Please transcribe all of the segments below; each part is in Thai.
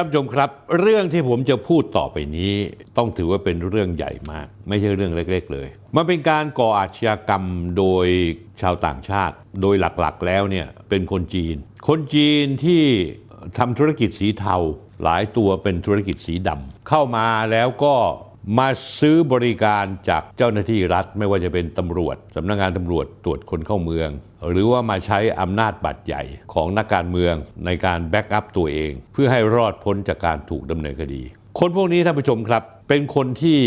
ท่านผู้ชมครับ เรื่องที่ผมจะพูดต่อไปนี้ ต้องถือว่าเป็นเรื่องใหญ่มาก ไม่ใช่เรื่องเล็ก ๆ เลย มันเป็นการก่ออาชญากรรมโดยชาวต่างชาติ โดยหลักๆ แล้วเนี่ยเป็นคนจีน คนจีนที่ทำธุรกิจสีเทา หลายตัวเป็นธุรกิจสีดำเข้ามาแล้วก็มาซื้อบริการจากเจ้าหน้าที่รัฐ ไม่ว่าจะเป็นตำรวจสำนักงานตำรวจตรวจคนเข้าเมือง หรือว่ามาใช้อำนาจบัตรใหญ่ของนักการเมืองในการแบ็กอัพตัวเอง เพื่อให้รอดพ้นจากการถูกดำเนินคดี คนพวกนี้ท่านผู้ชมครับ เป็นคนที่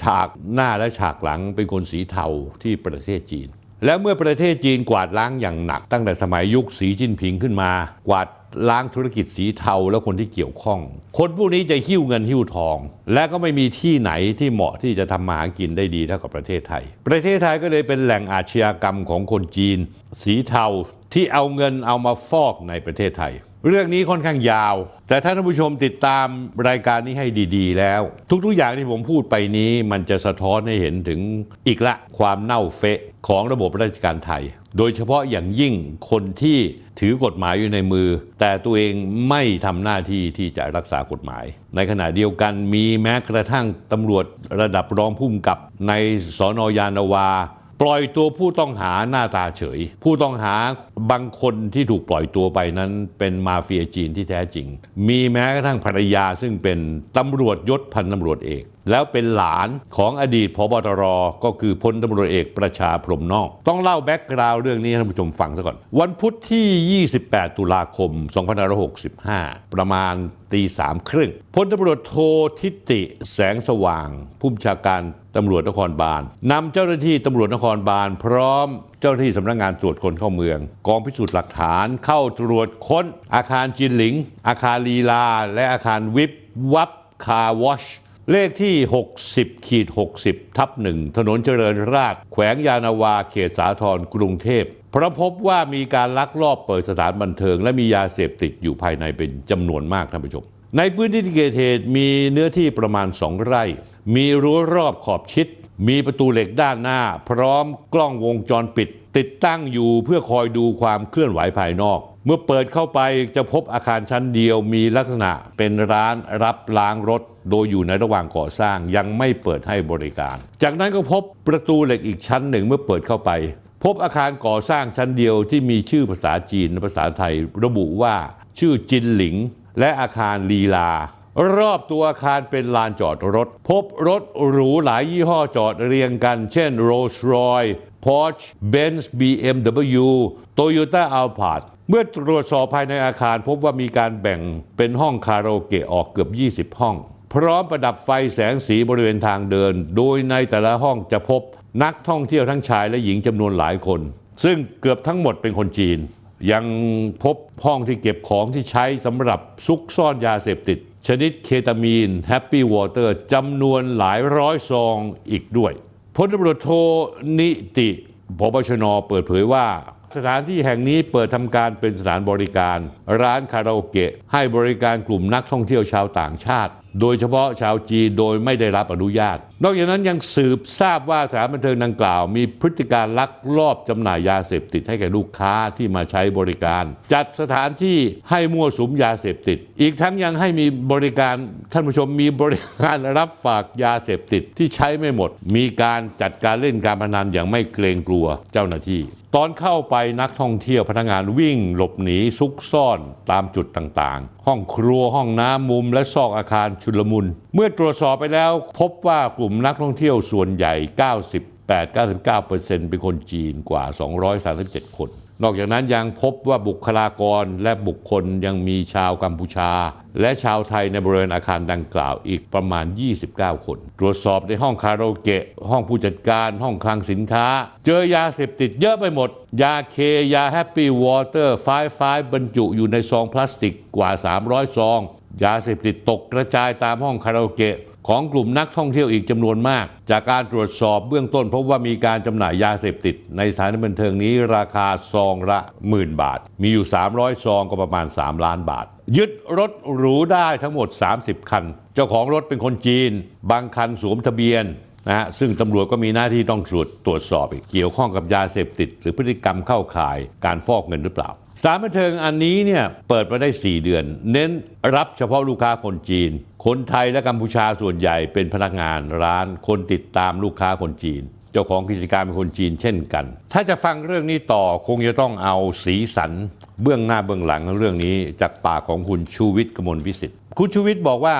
ฉากหน้าและฉากหลังเป็นคนสีเทาที่ประเทศจีน แล้วเมื่อประเทศจีนกวาดล้างอย่างหนัก ตั้งแต่สมัยยุคสีจิ้นผิงขึ้นมา กวาด ล้างธุรกิจสีเทาและคนที่เกี่ยวข้อง คนพวกนี้จะหิ้วเงินหิ้วทอง และก็ไม่มีที่ไหนที่เหมาะที่จะทำมาหากินได้ดีเท่ากับประเทศไทย ประเทศไทยก็เลยเป็นแหล่งอาชญากรรมของคนจีน สีเทาที่เอาเงินเอามาฟอกในประเทศไทยเรื่องนี้ค่อนข้างยาว แต่ถ้าท่านผู้ชมติดตามรายการนี้ให้ดี ๆ แล้ว ทุกๆอย่างที่ผมพูดไปนี้ มันจะสะท้อนให้เห็นถึงอีกละความเน่าเฟะของระบบราชการไทย โดยเฉพาะอย่างยิ่งคนที่ถือกฎหมายอยู่ในมือ แต่ตัวเองไม่ทำหน้าที่ที่จะรักษากฎหมาย ในขณะเดียวกันมีแม้กระทั่งตำรวจระดับรองผู้กำกับในสอนอยานาวาปล่อยตัวผู้ต้องหาหน้าตาเฉย ผู้ต้องหา บางคนที่ถูกปล่อยตัวไปนั้นเป็นมาเฟียจีนที่แท้จริง มีแม้กระทั่งภรรยาซึ่งเป็นตำรวจยศพันตำรวจเอก แล้วเป็นหลานของอดีตพบตร ก็คือพลตำรวจเอกประชาพรมนอก ต้องเล่าแบ็กกราวด์เรื่องนี้ให้ท่านผู้ชมฟังซะก่อน วันพุธที่ 28 ตุลาคม 2565 ประมาณตีสามครึ่งพลตำรวจโททิติแสงสว่าง ผู้บัญชาการตำรวจนครบาลนำเจ้าหน้าที่ตำรวจนครบาลพร้อมเจ้าหน้าที่สำนักงานตรวจคนเข้าเมือง กองพิสูจน์หลักฐานเข้าตรวจค้น อาคารจินหลิง อาคารลีลา และอาคารวิบวับคาวอชเลขที่ 60ขีด60 ทับหนึ่งถนนเจริญราษฎร์แขวงยานาวา เขตสาทรกรุงเทพเพราะพบว่ามีการลักลอบเปิดสถานบันเทิง และมียาเสพติดอยู่ภายในเป็นจำนวนมากท่านผู้ชม ในพื้นที่ที่เกิดเหตุมีเนื้อที่ประมาณ 2 ไร่ มีรั้วรอบขอบชิด มีประตูเหล็กด้านหน้า พร้อมกล้องวงจรปิด ติดตั้งอยู่เพื่อคอยดูความเคลื่อนไหวภายนอก เมื่อเปิดเข้าไปจะพบอาคารชั้นเดียวมีลักษณะเป็นร้านรับล้างรถ โดยอยู่ในระหว่างก่อสร้างยังไม่เปิดให้บริการ จากนั้นก็พบประตูเหล็กอีกชั้นหนึ่งเมื่อเปิดเข้าไป พบอาคารก่อสร้างชั้นเดียวที่มีชื่อภาษาจีนและภาษาไทย ระบุว่าชื่อจินหลิง และอาคารลีลา รอบตัวอาคารเป็นลานจอดรถ พบรถหรูหลายยี่ห้อจอดเรียงกัน เช่น Rolls Royce Porsche Benz BMW Toyota Alphard เมื่อตรวจสอบภายในอาคารพบว่ามีการแบ่งเป็นห้องคาราโอเกะออกเกือบ 20 ห้อง พร้อมประดับไฟแสงสีบริเวณทางเดิน โดยในแต่ละห้องจะพบนักท่องเที่ยวทั้งชายและหญิงจำนวนหลายคน ซึ่งเกือบทั้งหมดเป็นคนจีน ยังพบห้องที่เก็บของที่ใช้สำหรับซุกซ่อนยาเสพติด ชนิดเคตามีนแฮปปี้วอเตอร์จำนวนหลายร้อยซองอีกด้วยพลตำรวจโทนิติพบชนเปิดเผยว่า สถานที่แห่งนี้เปิดทำการเป็นสถานบริการ ร้านคาราโอเกะ ให้บริการกลุ่มนักท่องเที่ยวชาวต่างชาติ โดยเฉพาะชาวจีนโดยไม่ได้รับอนุญาตนอกจากนั้นยังสืบทราบว่าสถานบันเทิงดังกล่าว มีพฤติการลักลอบจำหน่ายยาเสพติดให้แก่ลูกค้าที่มาใช้บริการ จัดสถานที่ให้มั่วสุมยาเสพติด อีกทั้งยังให้มีบริการท่านผู้ชมมีบริการรับฝากยาเสพติดที่ใช้ไม่หมด มีการจัดการเล่นการพนันอย่างไม่เกรงกลัวเจ้าหน้าที่ ตอนเข้าไปนักท่องเที่ยวพนักงานวิ่งหลบหนีซุกซ่อนตามจุดต่างๆ ห้องครัวห้องน้ำมุมและซอกอาคารชุลมุน เมื่อตรวจสอบไปแล้ว พบว่ากลุ่มุ่มนักท่องเที่ยวส่วนใหญ่ 98-99%เป็นคนจีนกว่า 237 คน นอกจากนั้นยังพบว่าบุคลากรและบุคคลยังมีชาวกัมพูชา และชาวไทยในบริเวณอาคารดังกล่าวอีกประมาณ 29 คน ตรวจสอบในห้องคาราโอเกะ ห้องผู้จัดการ ห้องคลังสินค้า เจอยาเสพติดเยอะไปหมด ยาเค ยาแฮปปี้วอเตอร์ไฟฟบรรจุอยู่ในซองพลาสติกกว่า 300 ซอง ยาเสพติดตกกระจายตามห้องคาราโอเกะ ของกลุ่มนักท่องเที่ยวอีกจำนวนมาก จากการตรวจสอบเบื้องต้นพบว่ามีการจำหน่ายยาเสพติด ในสถานบันเทิงนี้ราคาซองละหมื่นบาท มีอยู่ 300 ซองก็ประมาณ 3 ล้านบาท ยึดรถหรูได้ทั้งหมด 30 คัน เจ้าของรถเป็นคนจีน บางคันสวมทะเบียนนะฮะซึ่งตำรวจก็มีหน้าที่ต้องตรวจตรวจสอบอีกเกี่ยวข้องกับยาเสพติด หรือพฤติกรรมเข้าข่ายการฟอกเงินหรือเปล่า สารบันเทิงอันนี้เนี่ยเปิดมาได้ 4 เดือน เน้นรับเฉพาะลูกค้าคนจีน คนไทยและกัมพูชาส่วนใหญ่เป็นพนักงานร้านคนติดตามลูกค้าคนจีน เจ้าของกิจการเป็นคนจีนเช่นกัน ถ้าจะฟังเรื่องนี้ต่อคงจะต้องเอาสีสัน เบื้องหน้าเบื้องหลังเรื่องนี้จากปากของคุณชูวิทย์กมลวิสิทธิ์คุณชูวิทย์บอกว่า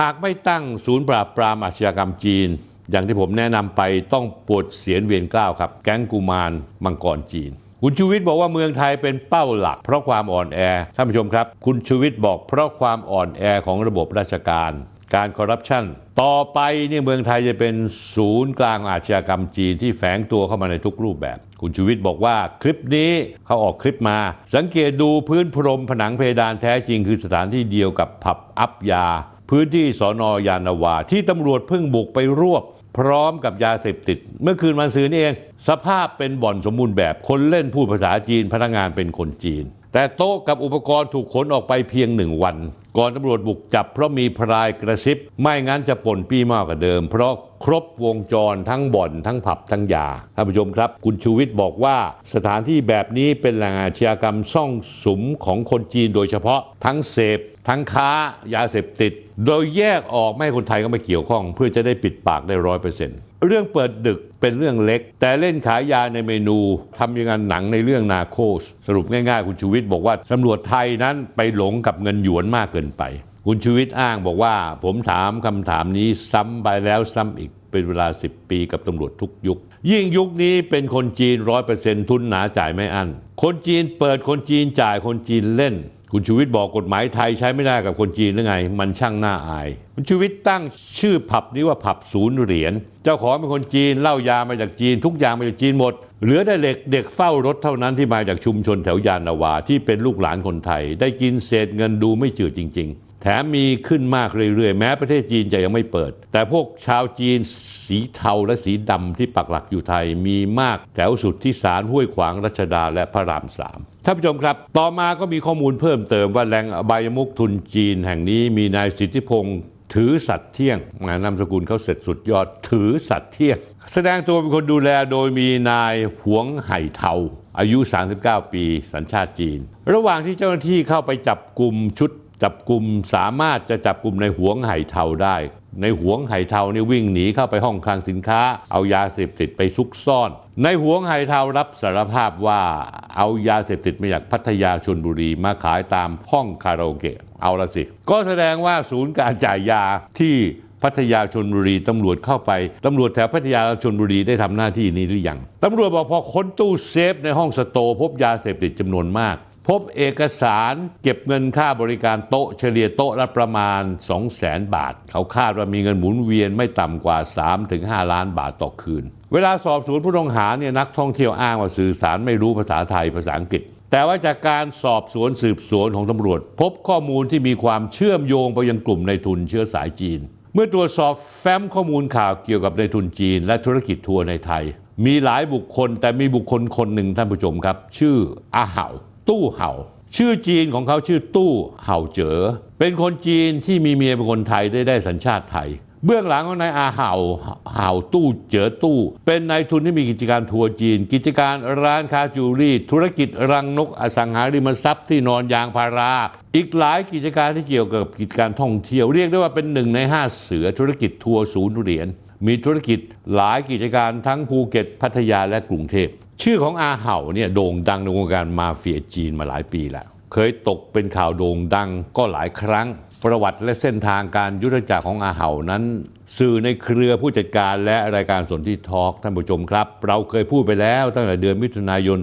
หากไม่ตั้งศูนย์ปราบปรามอาชญากรรมจีน อย่างที่ผมแนะนำไปต้องปวดเสียนเวียนเกล้าวครับ แก๊งกุมารมังกรจีน คุณชูวิทย์บอกว่าเมืองไทยเป็นเป้าหลัก เพราะความอ่อนแอท่านผู้ชมครับ คุณชูวิทย์บอกเพราะความอ่อนแอของระบบราชการ การคอร์รัปชันต่อไปเนี่ยเมืองไทยจะเป็นศูนย์กลางอาชญากรรมจีนที่แฝงตัวเข้ามาในทุกรูปแบบ คุณชูวิทย์บอกว่าคลิปนี้เขาออกคลิปมา สังเกตดูพื้นพรมผนังเพดานแท้จริง คือสถานที่เดียวกับผับอัพยา พื้นที่สอนอยานนาวาที่ตำรวจเพิ่งบุกไปรวบพร้อมกับยาเสพติด เมื่อคืนวันซืนนี่เอง สภาพเป็นบ่อนสมบูรณ์แบบคนเล่นพูดภาษาจีนพนักงานเป็นคนจีน แต่โต๊ะกับอุปกรณ์ถูกขนออกไปเพียงหนึ่งวัน ก่อนตำรวจบุกจับเพราะมีพรายกระซิบ ไม่งั้นจะป่นปี้มากกว่าเดิม เพราะครบวงจรทั้งบ่อนทั้งผับทั้งยาท่านผู้ชมครับ คุณชูวิทย์บอกว่า สถานที่แบบนี้เป็นแหล่งอาชญากรรมซ่องสุมของคนจีนโดยเฉพาะทั้งเสพ ทั้งค้ายาเสพติด โดยแยกออกไม่ให้คนไทยก็ไม่เกี่ยวข้อง เพื่อจะได้ปิดปากได้ร้อยเปอร์เซ็นต์ เรื่องเปิดดึกเป็นเรื่องเล็ก แต่เล่นขายยาในเมนูทำอยังไงหนังในเรื่องนาโคส สรุปง่ายๆ คุณชูวิทย์บอกว่าตำรวจไทยนั้นไปหลงกับเงินหยวนมากเกินไป คุณชูวิทย์อ้างบอกว่า ผมถามคำถามนี้ซ้ำไปแล้วซ้ำอีกเป็นเวลา 10 ปีกับตำรวจทุกยุค ยิ่งยุคนี้เป็นคนจีนร้อยเปอร์เซ็นต์ทุนหนาจ่ายไม่อั้นคนจีนเปิดคนจีนจ่ายคนจีนเล่น คุณชูวิทย์บอกกฎหมายไทยใช้ไม่ได้กับคนจีนหรือไง มันช่างน่าอาย คุณชูวิทย์ตั้งชื่อผับนี้ว่าผับศูนย์เหรียญเจ้าของเป็นคนจีนเหล้ายามาจากจีน ทุกอย่างมาจากจีนหมด เหลือแต่เด็กเด็กเฝ้ารถเท่านั้นที่มาจากชุมชนแถวยานนาวาที่เป็นลูกหลานคนไทย ได้กินเศษเงินดูไม่จืดจริง ๆ แถมมีขึ้นมากเรื่อยๆ แม้ประเทศจีนจะยังไม่เปิด แต่พวกชาวจีนสีเทาและสีดำที่ปักหลักอยู่ไทยมีมากแถวสุดที่ศาลห้วยขวางรัชดาและพระรามสาม ท่านผู้ชมครับ ต่อมาก็มีข้อมูลเพิ่มเติมว่าแหล่งอบายมุกทุนจีนแห่งนี้มีนายสิทธิพงศ์ถือสัตย์เที่ยงงานนามสกุลเขาเสร็จสุดยอดถือสัตย์เที่ยง แสดงตัวเป็นคนดูแลโดยมีนายหวงไห่เทา อายุ 39 ปี สัญชาติจีน ระหว่างที่เจ้าหน้าที่เข้าไปจับกลุ่มชุดจับกลุ่มสามารถจะจับกลุ่มในหวงไห่เทาได้ ในหวงไห่เทาเนี่ยวิ่งหนีเข้าไปห้องคลังสินค้า เอายาเสพติดไปซุกซ่อน ในหวงไห่เทารับสารภาพว่าเอายาเสพติดมาจากพัทยาชนบุรีมาขายตามห้องคาราโอเกะเอาละสิ ก็แสดงว่าศูนย์การจ่ายยาที่พัทยาชนบุรีตำรวจเข้าไปตำรวจแถวพัทยาชนบุรีได้ทำหน้าที่นี้หรือยังตำรวจบอกพอค้นตู้เซฟในห้องสโตพบยาเสพติดจำนวนมาก พบเอกสารเก็บเงินค่าบริการโต๊ะเฉลี่ยโต๊ะละประมาณ 2 0 0แสนบาท เขาคาดว่ามีเงินหมุนเวียนไม่ต่ำกว่า 3-5 ล้านบาทต่อคืน เวลาสอบสวนผู้ต้องหาเนี่ยนักท่องเที่ยวอ้างว่าสื่อสารไม่รู้ภาษาไทยภาษาอังกฤษ แต่ว่าจากการสอบสวนสืบสวนของตำรวจ พบข้อมูลที่มีความเชื่อมโยงไปยังกลุ่มในทุนเชื้อสายจีน เมื่อตรวจสอบแฟ้มข้อมูลข่าวเกี่ยวกับในทุนจีน และธุรกิจทัวร์ในไทย มีหลายบุคคลแต่มีบุคคลคนหนึ่งท่านผู้ชมครับ ชื่ออาเหา ตู้เห่า ชื่อจีนของเขาชื่อตู้เห่าเจ๋อเป็นคนจีนที่มีเมียเป็นคนไทยได้ได้สัญชาติไทย เบื้องหลังของนายอาเห่าเห่าตู้เจ๋อตู้ เป็นนายทุนที่มีกิจการทัวร์จีน กิจการร้านค้าจูรี่ธุรกิจรังนกอสังหาริมทรัพย์ที่นอนยางพารา อีกหลายกิจการที่เกี่ยวกับกิจการท่องเที่ยวเรียกได้ว่าเป็นหนึ่งในห้าเสือธุรกิจทัวร์ศูนย์เหรียญมีธุรกิจหลายกิจการทั้งภูเก็ตพัทยาและกรุงเทพ ชื่อของอาเห่าเนี่ยโด่งดังในวงการมาเฟียจีนมาหลายปีแล้ว เคยตกเป็นข่าวโด่งดังก็หลายครั้ง ประวัติและเส้นทางการยุทธจักรของอาเห่านั้น สื่อในเครือผู้จัดการและรายการสนที่ทอล์กท่านผู้ชมครับ เราเคยพูดไปแล้วตั้งแต่เดือนมิถุนายน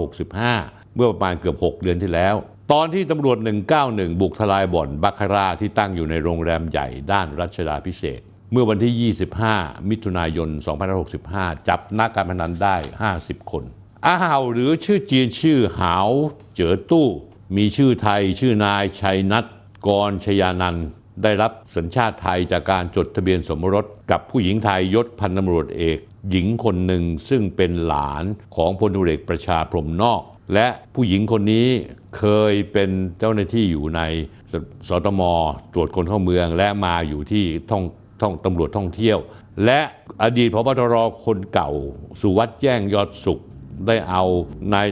2565 เมื่อประมาณเกือบ 6 เดือนที่แล้ว ตอนที่ตำรวจ 191 บุกทลายบ่อนบัคาร่าที่ตั้งอยู่ในโรงแรมใหญ่ด้านรัชดาพิเศษ เมื่อวันที่ 25 มิถุนายน 2565 จับนักการพนันได้ 50 คนอาหาวหรือชื่อจีนชื่อหาวเจ๋อตู้ มีชื่อไทยชื่อนายชัยนัทกรชยานันได้รับสัญชาติไทยจากการจดทะเบียนสมรสกับผู้หญิงไทยยศพันตำรวจเอก หญิงคนหนึ่งซึ่งเป็นหลานของพลตุเอกประชาพรมนอก และผู้หญิงคนนี้เคยเป็นเจ้าหน้าที่อยู่ในสสตมตรวจคนเข้าเมืองและมาอยู่ที่ท่อง ท่องตำรวจท่องเที่ยว และอดีตพบตรคนเก่า สุวัสด์แจ้งยอดสุข ได้เอานาย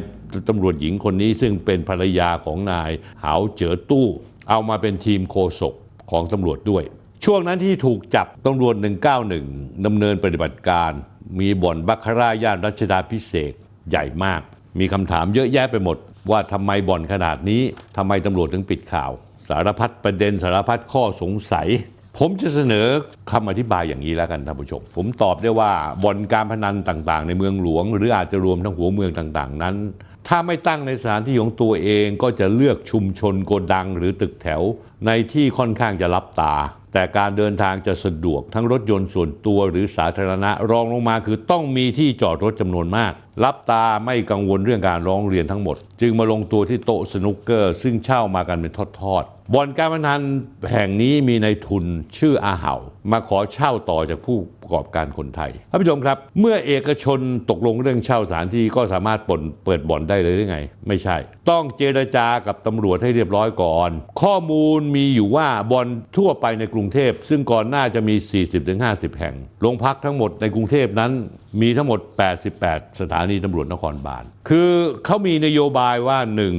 ตำรวจหญิงคนนี้ซึ่งเป็นภรรยาของนายหาวเจ๋อตู้ เอามาเป็นทีมโคศกของตำรวจด้วย ช่วงนั้นที่ถูกจับตำรวจ 191ดำเนินปฏิบัติการ มีบ่อนบัคคาร่าย่านรัชดาพิเศษใหญ่มาก มีคำถามเยอะแยะไปหมด ว่าทำไมบ่อนขนาดนี้ทำไมตำรวจถึงปิดข่าว สารพัดประเด็นสารพัดข้อสงสัย ผมจะเสนอคำอธิบายอย่างนี้แล้วกันท่านผู้ชม ผมตอบได้ว่าบ่อนการพนันต่างๆ ในเมืองหลวง หรืออาจจะรวมทั้งหัวเมืองต่างๆ นั้น ถ้าไม่ตั้งในสถานที่ของตัวเองก็จะเลือกชุมชนโกดัง หรือตึกแถว ในที่ค่อนข้างจะรับตา แต่การเดินทางจะสะดวกทั้งรถยนต์ส่วนตัวหรือสาธารณะรองลงมาคือต้องมีที่จอดรถจำนวนมากรับตาไม่กังวลเรื่องการร้องเรียนทั้งหมด จึงมาลงตัวที่โต๊ะสนุกเกอร์ ซึ่งเช่ามากันเป็นทอดๆบ่อนการพนันแห่งนี้มีในทุนชื่ออาเหามาขอเช่าต่อจากผู้ประกอบการคนไทยท่านผู้ชมครับ เมื่อเอกชนตกลงเรื่องเช่าสถานที่ก็สามารถปลดเปิดบ่อนได้เลยหรือไง ไม่ใช่ ต้องเจรจากับตำรวจให้เรียบร้อยก่อน ข้อมูลมีอยู่ว่าบ่อนทั่วไปในกรุงเทพ ซึ่งก่อนหน้าจะมี 40-50 แห่งโรงพักทั้งหมดในกรุงเทพนั้นมีทั้งหมด 88 สถานนีตำรวจนครบาลคือเขามีนโยบายว่าหนึ่ง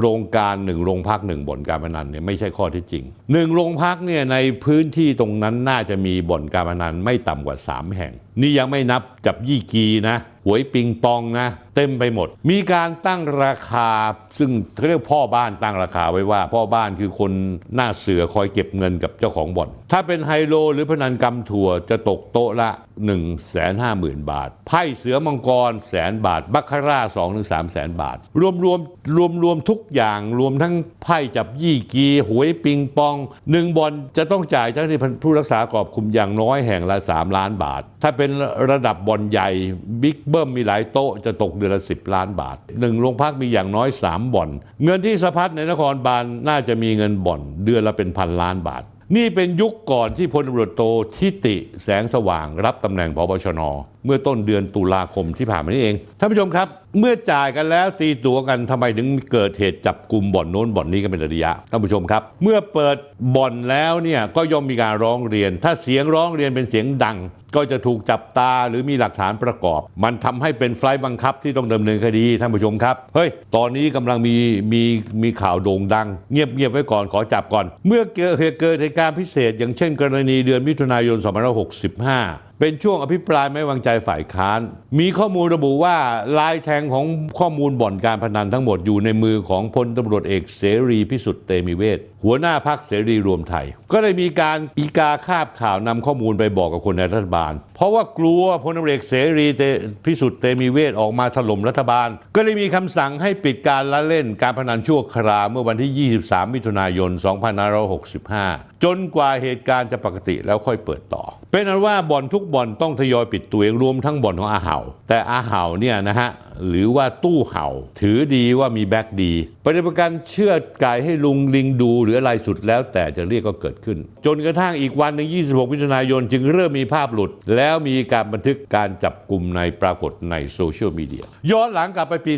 โครงการ1โรงพัก1บ่อนการพนันเนี่ยไม่ใช่ข้อที่จริง1โรงพักเนี่ยในพื้นที่ตรงนั้นน่าจะมีบ่อนการพนันไม่ต่ำกว่า 3 แห่ง นี่ยังไม่นับกับยี่กีนะหวยปิงปองนะ เต็มไปหมด มีการตั้งราคา ซึ่งเรียกพ่อบ้านตั้งราคาไว้ว่า พ่อบ้านคือคนหน้าเสือคอยเก็บเงินกับเจ้าของบ่อน ถ้าเป็นไฮโลหรือพนันกำถั่วจะตกโต๊ะละ 1 5 0 0 0 0 บาท ไพ่เสือมังกรแสนบาท บัคคาร่า2ถึง3แสนบาท รวมรวมรวมรวมทุกอย่างรวมทั้งไพ่จับยี่กี หวยปิงปองหนึ่งบอลจะต้องจ่ายเจ้าหน้าที่ผู้รักษากรอบคุมอย่างน้อยแห่งละ 3 ล้านบาท ถ้าเป็นระดับบอลใหญ่บิ๊กเบิ้มมีหลายโต๊ะจะตกเดือนละ 10 ล้านบาทหนึ่งโรงพักมีอย่างน้อย 3บ่อน เงินที่สะพัดในนครบาลน่าจะมีเงินบ่อนเดือนละเป็นพันล้านบาทนี่เป็นยุคก่อนที่พลตำรวจโททิติแสงสว่างรับตำแหน่งพบชน เมื่อต้นเดือนตุลาคมที่ผ่านมานี้เอง ท่านผู้ชมครับเมื่อจ่ายกันแล้วตีตัวกันทำไมถึงเกิดเหตุจับกลุ่มบ่อนโน้นบ่อนนี้กันเป็นระยะท่านผู้ชมครับ เมื่อเปิดบ่อนแล้วเนี่ยก็ย่อมมีการร้องเรียน ถ้าเสียงร้องเรียนเป็นเสียงดัง ก็จะถูกจับตาหรือมีหลักฐานประกอบ มันทำให้เป็นไฟล์บังคับที่ต้องดำเนินคดีท่านผู้ชมครับเฮ้ยตอนนี้กำลังมีมีมีข่าวโด่งดัง เงียบเงียบไว้ก่อนขอจับก่อน เมื่อเกิดเหตุเกิดเหตุการณ์พิเศษ อย่างเช่น กรณีเดือนมิถุนายน2565 เป็นช่วงอภิปรายไม่วางใจฝ่ายค้าน มีข้อมูลระบุว่าลายแทงของข้อมูลบ่อนการพนันทั้งหมดอยู่ในมือของพลตำรวจเอกเสรีพิสุทธิ์เตมีเวทหัวหน้าพักเสรีรวมไทย ก็เลยมีการอีกาคาบข่าวนำข้อมูลไปบอกกับคนในรัฐบาล เพราะว่ากลัวพลตำรวจเอกเสรีพิสุทธิ์เตมีเวทออกมาถล่มรัฐบาล ก็เลยมีคำสั่งให้ปิดการละเล่นการพนันชั่วคราวเมื่อวันที่ 23 มิถุนายน 2565 จนกว่าเหตุการณ์จะปกติแล้วค่อยเปิดต่อ เป็นนั้นว่าบ่อนทุกบ่อนต้องทยอยปิดตัวเองรวมทั้งบ่อนของอาเหาแต่อาเหาเนี่ยนะฮะหรือว่าตู้เห่า ถือดีว่ามีแบ็กดีปฏิบัติการเชื่อดไก่ให้ลุงลิงดูหรืออะไรสุดแล้วแต่จะเรียกก็เกิดขึ้น จนกระทั่งอีกวันหนึ่ง26มิถุนายน จึงเริ่มมีภาพหลุด แล้วมีการบันทึกการจับกลุ่มในปรากฏในโซเชียลมีเดียย้อนหลังกลับไปปี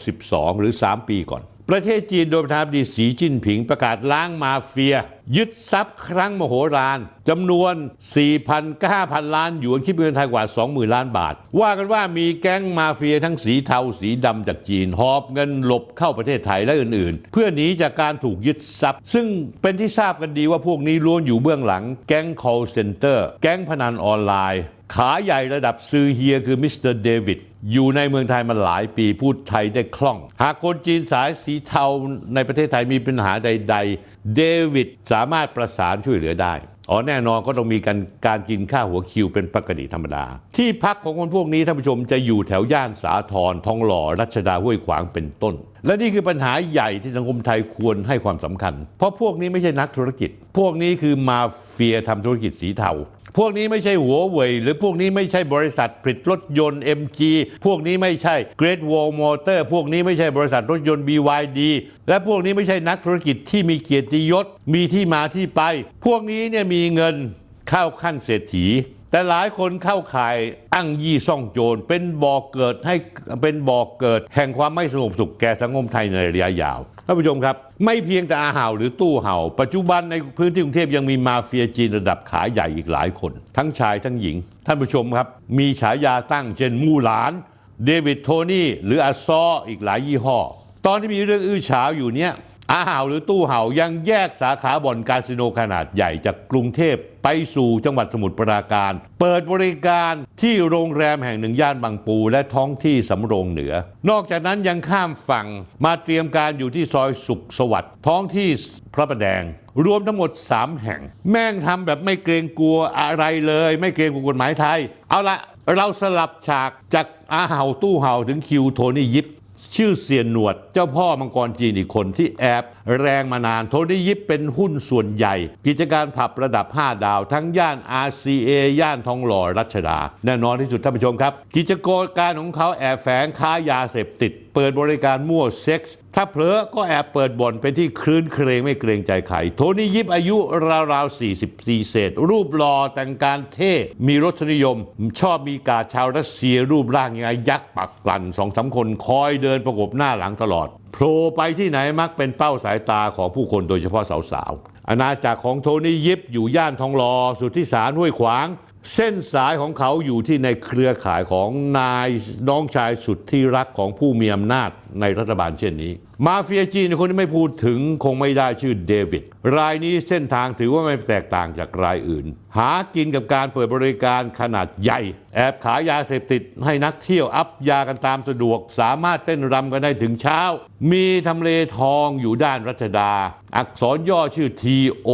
2562 หรือ 3 ปีก่อน ประเทศจีนโดยประธานาธิบดีสีจิ้นผิงประกาศล้างมาเฟีย ยึดทรัพย์ครั้งมโหฬารจำนวน 4,900 ล้านหยวนคิดเป็นเงินไทยกว่า 20,000 ล้านบาท ว่ากันว่ามีแก๊งมาเฟียทั้งสีเทาสีดำจากจีน หอบเงินหลบเข้าประเทศไทยและอื่นๆ เพื่อหนีจากการถูกยึดทรัพย์ ซึ่งเป็นที่ทราบกันดีว่าพวกนี้ล้วนอยู่เบื้องหลัง แก๊ง call center แก๊งพนันออนไลน์ ขาใหญ่ระดับซือเฮียคือมิสเตอร์เดวิด อยู่ในเมืองไทยมาหลายปีพูดไทยได้คล่อง หากคนจีนสายสีเทาในประเทศไทยมีปัญหาใด ๆ เดวิดสามารถประสานช่วยเหลือได้อ๋อแน่นอนก็ต้องมีการการกินข้าวหัวคิวเป็นปกติธรรมดา ที่พักของคนพวกนี้ท่านผู้ชมจะอยู่แถวย่านสาทรทองหล่อรัชดาห้วยขวางเป็นต้น และนี่คือปัญหาใหญ่ที่สังคมไทยควรให้ความสำคัญ เพราะพวกนี้ไม่ใช่นักธุรกิจ พวกนี้คือมาเฟียทำธุรกิจสีเทา พวกนี้ไม่ใช่หัวเว่ยหรือพวกนี้ไม่ใช่บริษัทผลิตรถยนต์ MG พวกนี้ไม่ใช่ Great Wall Motor พวกนี้ไม่ใช่บริษัทรถยนต์ BYD และพวกนี้ไม่ใช่นักธุรกิจที่มีเกียรติยศมีที่มาที่ไป พวกนี้เนี่ยมีเงินเข้าขั้นเศรษฐี แต่หลายคนเข้าข่ายอ้างยี่ซ่องโจรเป็นบ่อกเกิดให้เป็นบ่อกเกิด แห่งความไม่สงบสุขแก่สังคมไทยในระยะยาวท่านผู้ชมครับ ไม่เพียงแต่อาเห่าหรือตู้เห่า ปัจจุบันในพื้นที่กรุงเทพยังมีมาเฟียจีนระดับขาใหญ่อีกหลายคน ทั้งชายทั้งหญิง ท่านผู้ชมครับ มีฉายาตั้งเช่นมู่หลาน เดวิดโทนี่หรืออาซออีกหลายยี่ห้อ ตอนที่มีเรื่องอื้อฉาวอยู่เนี่ย อาห่าวหรือตู้เห่ายังแยกสาขาบ่อนคาสิโนขนาดใหญ่จากกรุงเทพไปสู่จังหวัดสมุทรปราการ เปิดบริการที่โรงแรมแห่งหนึ่งย่านบางปู และท้องที่สำโรงเหนือ นอกจากนั้นยังข้ามฝั่งมาเตรียมการอยู่ที่ซอยสุขสวัสดิ์ท้องที่พระประแดง รวมทั้งหมด 3 แห่ง แม่งทำแบบไม่เกรงกลัวอะไรเลย ไม่เกรงกลัวกฎหมายไทย เอาละเราสลับฉากจากอาเห่าตู้เห่าถึงคิวโทนี่ยิป ชื่อเสียนหนวด เจ้าพ่อมังกรจีนอีกคนที่แอบแรงมานาน โทนี่ยิปเป็นหุ้นส่วนใหญ่ กิจการผับระดับ 5 ดาว ทั้งย่าน RCA ย่านทองหล่อรัชดา แน่นอนที่สุดท่านผู้ชมครับ กิจการของเขาแอบแฝงค้ายาเสพติด เปิดบริการมั่วเซ็กส์ถ้าเผลอก็แอบเปิดบ่อนเป็นที่คลื้นเครงไม่เกรงใจใครโทนี่ยิปอายุราวๆ44 เศษ รูปหล่อแต่งการเท่ มีรสนิยม ชอบมีกาชาวรัสเซียรูปร่างยังไงยักษ์ปักกลั่นสองสามคนคอยเดินประกบหน้าหลังตลอดโผล่ไปที่ไหนมักเป็นเป้าสายตาของผู้คนโดยเฉพาะสาวๆอาณาจักรของโทนี่ยิปอยู่ย่านทองหล่อสุทธิสารห้วยขวาง เส้นสายของเขาอยู่ที่ในเครือข่ายของนายน้องชายสุดที่รักของผู้มีอำนาจในรัฐบาลเช่นนี้ มาเฟียจีนคนที่ไม่พูดถึงคงไม่ได้ชื่อเดวิดรายนี้เส้นทางถือว่าไม่แตกต่างจากรายอื่น หากินกับการเปิดบริการขนาดใหญ่ แอบขายยาเสพติดให้นักเที่ยวอัพยากันตามสะดวก สามารถเต้นรำกันได้ถึงเช้า มีทำเลทองอยู่ด้านรัชดา อักษรย่อชื่อ TO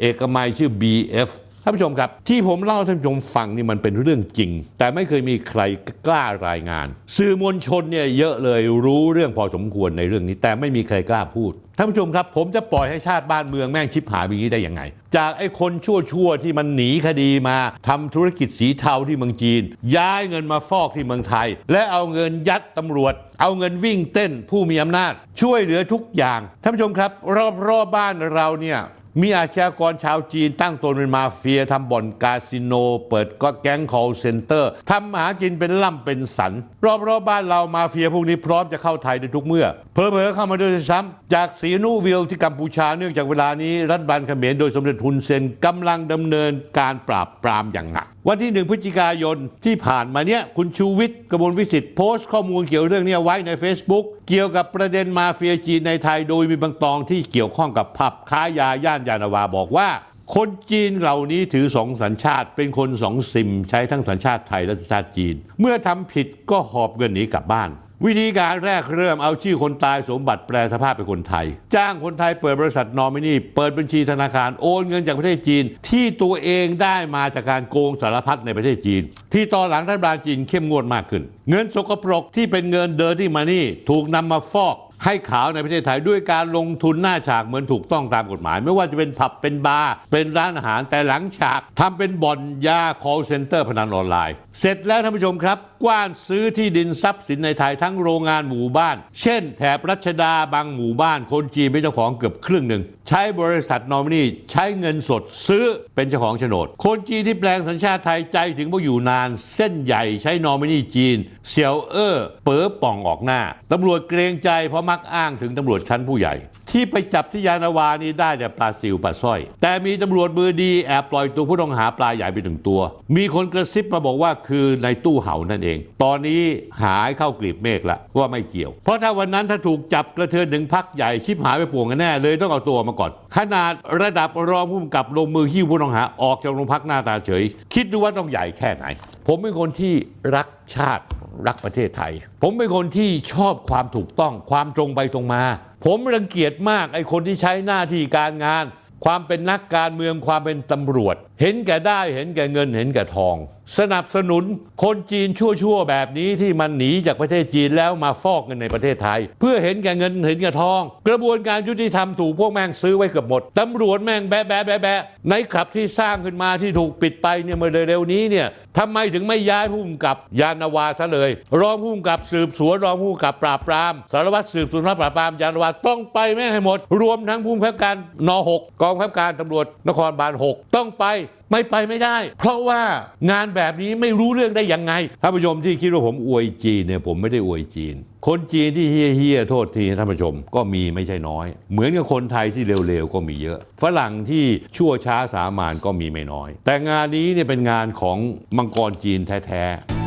เอกมัยชื่อ BF ท่านผู้ชมครับ ที่ผมเล่าท่านผู้ชมฟังนี่มันเป็นเรื่องจริง แต่ไม่เคยมีใครกล้ารายงาน สื่อมวลชนเนี่ยเยอะเลยรู้เรื่องพอสมควรในเรื่องนี้ แต่ไม่มีใครกล้าพูด ท่านผู้ชมครับ ผมจะปล่อยให้ชาติบ้านเมืองแม่งชิบหายแบบนี้ได้ยังไง จากไอ้คนชั่วๆที่มันหนีคดีมาทำธุรกิจสีเทาที่เมืองจีน ย้ายเงินมาฟอกที่เมืองไทย และเอาเงินยัดตำรวจ เอาเงินวิ่งเต้นผู้มีอำนาจ ช่วยเหลือทุกอย่างท่านผู้ชมครับ รอบๆบบ้านเราเนี่ยมีอาชญากรชาวจีนตั้งตนเป็นมาเฟียทำบ่อนคาสิโน เปิดก็แก๊ง call center ทำหากินเป็นล่ำเป็นสัน รอบๆบบ้านเรามาเฟียพวกนี้พร้อมจะเข้าไทยในทุกเมื่อ เพอเพอเข้ามาด้วยซ้ำจากสีนูวิลที่กัมพูชาเนื่องจากเวลานี้รัฐบาลเขมรโดยสมเด็จฮุนเซนกำลังดำเนินการปราบปรามอย่างหนัก วันที่หนึ่งพฤศจิกายนที่ผ่านมาเนี่ยคุณชูวิทย์กระมวลวิสิทธิ์โพสต์ข้อมูลเกี่ยวเรื่องนี้ไว้ใน Facebook เกี่ยวกับประเด็นมาเฟียจีนในไทยโดยมีบางตองที่เกี่ยวข้องกับผับค้ายาย่านยานาวาบอกว่าคนจีนเหล่านี้ถือสองสัญชาติ เป็นคนสองซิม ใช้ทั้งสัญชาติไทยและสัญชาติจีน เมื่อทำผิดก็หอบเงินหนีกลับบ้าน วิธีการแรกเริ่มเอาชื่อคนตายสมบัติแปลสภาพเป็นคนไทย จ้างคนไทยเปิดบริษัทนอมินีเปิดบัญชีธนาคารโอนเงินจากประเทศจีน ที่ตัวเองได้มาจากการโกงสารพัดในประเทศจีน ที่ตอนหลังรัฐบาลจีนเข้มงวดมากขึ้น เงินสกปรกที่เป็นเงินเดินที่มานี่ถูกนำมาฟอกให้ขาวในประเทศไทยด้วยการลงทุนหน้าฉากเหมือนถูกต้องตามกฎหมาย ไม่ว่าจะเป็นผับเป็นบาร์เป็นร้านอาหารแต่หลังฉากทำเป็นบ่อนยา call center พนันออนไลน์เสร็จแล้วท่านผู้ชมครับ กว้านซื้อที่ดินทรัพย์สินในไทยทั้งโรงงานหมู่บ้าน เช่น แถบรัชดาบางหมู่บ้าน คนจีนเป็นเจ้าของเกือบครึ่งหนึ่ง ใช้บริษัทนอมินีใช้เงินสดซื้อเป็นเจ้าของโฉนด คนจีนที่แปลงสัญชาติไทยใจถึงพวกอยู่นาน เส้นใหญ่ใช้นอมินีจีนเสี่ยวเอ้อเป๋อป่องออกหน้าตำรวจเกรงใจเพราะมักอ้างถึงตำรวจชั้นผู้ใหญ่ ที่ไปจับที่ยานาวานี่ได้แต่ปลาซิวปลาสร้อย แต่มีตำรวจมือดีแอบปล่อยตัวผู้ต้องหาปลาใหญ่ไปถึงตัว มีคนกระซิบมาบอกว่าคือในตู้เห่านั่นเอง ตอนนี้หายเข้ากลีบเมฆละว่าไม่เกี่ยว เพราะถ้าวันนั้นถ้าถูกจับกระเทือนถึงพักใหญ่ชิบหายไปป่วงกันแน่เลยต้องเอาตัวมาก่อน ขนาดระดับรองผู้กำกับลงมือหิ้วผู้ต้องหาออกจากโรงพักหน้าตาเฉย คิดดูว่าต้องใหญ่แค่ไหน ผมเป็นคนที่รักชาติรักประเทศไทย ผมเป็นคนที่ชอบความถูกต้องความตรงไปตรงมา ผมรังเกียจมากไอ้คนที่ใช้หน้าที่การงาน ความเป็นนักการเมืองความเป็นตำรวจ เห็นแก่ได้เห็นแก่เงินเห็นแก่ทอง สนับสนุนคนจีนชั่วๆแบบนี้ที่มันหนีจากประเทศจีนแล้วมาฟอกเงินในประเทศไทย เพื่อเห็นแก่เงินเห็นแก่ทอง กระบวนการยุติธรรมถูกพวกแม่งซื้อไว้เกือบหมดตำรวจแม่งแบะแบะแบะแบะในคลับที่สร้างขึ้นมาที่ถูกปิดไปเนี่ยเมื่อเร็วๆนี้เนี่ยทำไมถึงไม่ย้ายผู้กำกับยานาวาซะเลย รองผู้กำกับสืบสวนรองผู้กำกับปราบปรามสารวัตรสืบสวนปราบปรามยานาวาต้องไปแม่งให้หมด รวมทั้งผู้บังคับการน .6 กองบังคับการตำรวจนครบาล 6 ต้องไปไม่ไปไม่ได้ เพราะว่างานแบบนี้ไม่รู้เรื่องได้ยังไงท่านผู้ชมที่คิดว่าผมอวยจีนเนี่ยผมไม่ได้อวยจีน คนจีนที่เฮี้ยเฮี้ยๆโทษทีท่านผู้ชมก็มีไม่ใช่น้อย เหมือนกับคนไทยที่เร็วๆก็มีเยอะ ฝรั่งที่ชั่วช้าสามานก็มีไม่น้อย แต่งานนี้เนี่ยเป็นงานของมังกรจีนแท้ๆ